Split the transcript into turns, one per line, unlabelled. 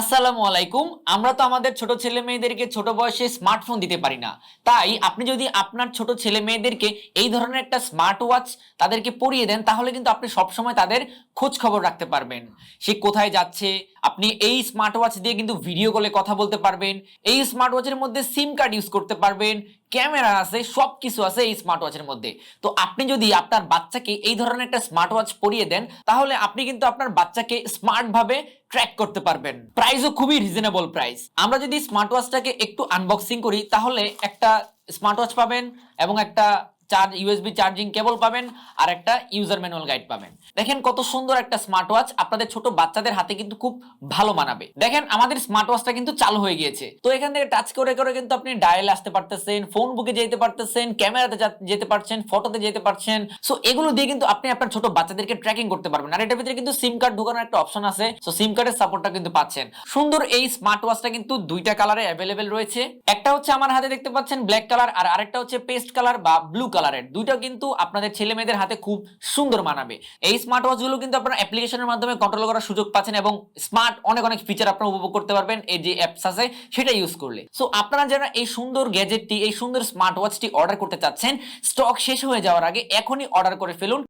আসসালামু আলাইকুম। আমরা তো আমাদের ছোট ছেলে মেয়েদেরকে ছোট বয়সে স্মার্টফোন দিতে পারি না। তাই আপনি যদি আপনার ছোট ছেলে মেয়েদেরকে এই ধরনের একটা স্মার্ট ওয়াচ তাদেরকে পরিয়ে দেন, তাহলে কিন্তু আপনি সবসময় তাদের খোঁজ খবর রাখতে পারবেন। সে কোথায় যাচ্ছে? আপনি এই স্মার্ট ওয়াচ দিয়ে কিন্তু ভিডিও কলে কথা বলতে পারবেন। এই স্মার্ট ওয়াচের মধ্যে সিম কার্ড ইউজ করতে পারবেন। ক্যামেরা আছে সব কিছু আছে এই স্মার্ট ওয়াচের মধ্যে। তো আপনি যদি আপনার বাচ্চাকে এই ধরনের একটা স্মার্ট ওয়াচ পরিয়ে দেন, তাহলে আপনি কিন্তু আপনার বাচ্চাকে স্মার্টভাবে ট্র্যাক করতে পারবেন। প্রাইসও খুবই রিজনেবল প্রাইস আমরা যদি স্মার্ট ওয়াচটাকে একটু আনবক্সিং করি, তাহলে একটা স্মার্ট ওয়াচ পাবেন এবং একটা চার্জ ইউএসবি চার্জিং কেবল পাবেন আর একটা ইউজার ম্যানুয়াল গাইড পাবেন। দেখেন কত সুন্দর একটা স্মার্ট ওয়াচ আপনাদের ছোট বাচ্চাদের হাতে কিন্তু খুব ভালো মানাবে। দেখেন আমাদের স্মার্ট ওয়াচটা কিন্তু চালু হয়ে গিয়েছে। তো এখান থেকে টাচ করে করে কিন্তু আপনি ডায়াল আসতে পারতেছেন ফোন বুকে যেতে পারতেছেন ক্যামেরাতে যেতে পারছেন ফটোতে যেতে পারছেন। সো এগুলো দিয়ে কিন্তু আপনি আপনার ছোট বাচ্চাদেরকে ট্র্যাকিং করতে পারবেন। আর এটার ভিতরে কিন্তু সিম কার্ড ঢোকানোর একটা অপশন আছে। সো সিম কার্ডের সাপোর্টটা কিন্তু পাচ্ছেন। সুন্দর এই স্মার্ট ওয়াচটা কিন্তু দুইটা কালারে অ্যাভেলেবেল রয়েছে। একটা হচ্ছে আমার হাতে দেখতে পাচ্ছেন ব্ল্যাক কালার আর আরেকটা হচ্ছে পেস্ট কালার বা ব্লু কালারের। দুইটা কিন্তু আপনাদের ছেলে মেয়েদের হাতে খুব সুন্দর মানাবে। এই স্মার্ট ওয়াচগুলো কিন্তু আপনারা অ্যাপ্লিকেশনের মাধ্যমে কন্ট্রোল করার সুযোগ পাচ্ছেন এবং স্মার্ট অনেক অনেক ফিচার আপনারা উপভোগ করতে পারবেন এই যে অ্যাপস আছে, সেটা ইউজ করলে। সো আপনারা যারা এই সুন্দর গ্যাজেটটি এই সুন্দর স্মার্ট ওয়াচটি অর্ডার করতে চাচ্ছেন স্টক শেষ হয়ে যাওয়ার আগে এখনই অর্ডার করে ফেলুন।